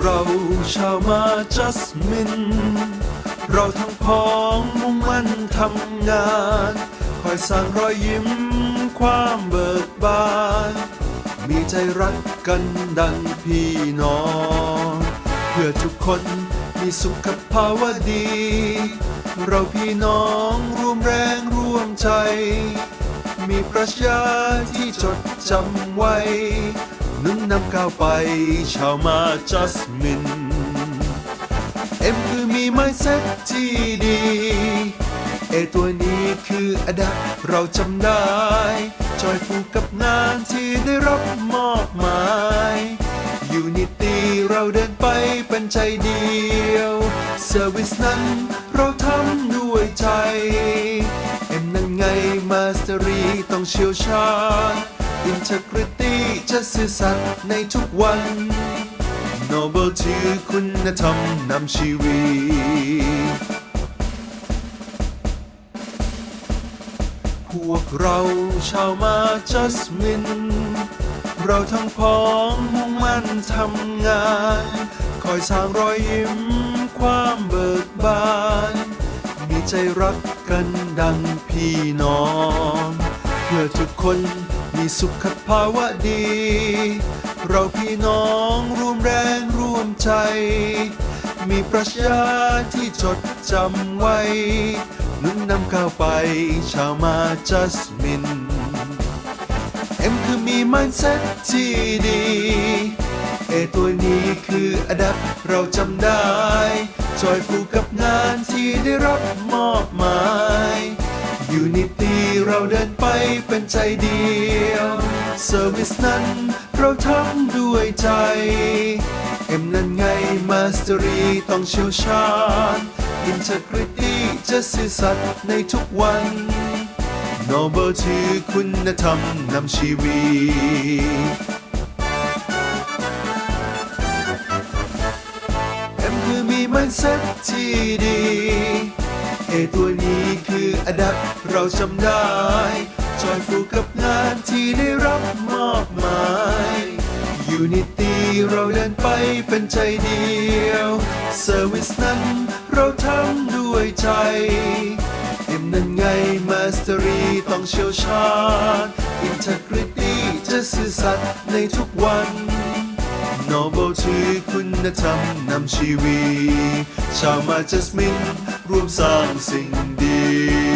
เราชาวมาจัสมิน เราทั้งพ้องมุ่งมั่นทำงาน คอยสร้างรอยยิ้มความเบิกบาน มีใจรักกันดังพี่น้อง เพื่อทุกคนมีสุขภาวะดี เราพี่น้องร่วมแรงร่วมใจ มีปรัชาที่จดจำไว้ นุ่นนำก้าวไป ชาวมาจัสมิน เอ็มคือมีไม้เซ็ตที่ดี เอตัวนี้คืออดับเราจำได้ จอยฟูกับงานที่ได้รับมอบหมายยูนิตี้เราเดินไปเป็นใจเดียวเซอร์วิสนั้นเราทำด้วยใจ เอ็มนั่นไงมาสเตอรีต้องเชี่ยวชาญ อินเทกริตี้จะสื่อสัตย์ในทุกวัน Noble ถือคุณธรรมนำชีวิต พวกเราชาวมาจัสมิน เราทั้งพ้องมุ่งมั่นทำงาน คอยสร้างรอยยิ้มความเบิกบาน มีใจรักกันดังพี่น้อง เพื่อทุกคน มีสุขภาวะดี เราพี่น้องร่วมแรงร่วมใจ มีปรัชาที่จดจำไว้นุ่นนำก้าวไป ชาวมาจัสมิน เอ็มคือมี mindset ที่ดี เอตัวนี้คืออัดับเราจำได้ จอยฟูกับงานที่ได้รับมอบหมายยูนิตี้เราเดิน เป็นใจเดียว เซอร์วิสนั้นเราทำด้วยใจเอ็มนั่นไงมาสเตอรีต้องเชี่ยวชาญอินเทกริตี้จะสื่อสัตย์ในทุกวัน Noble ถือคุณธรรมนำชีวิตเอ็มคือมี mindset ที่ดีเอตัวนี้คืออดับเราจำได้ จอยฟูกับงานที่ได้รับมอบหมายยูนิตี้เราเดินไปเป็นใจเดียวเซอร์วิสนั้นเราทำด้วยใจเอ็มนั่นไงมาสเตอรีต้องเชี่ยวชาญอินเทกริตี้จะสื่อสัตย์ในทุกวัน Noble ถือคุณธรรมนำชีวิต ชาวมาจัสมินร่วมสร้างสิ่งดี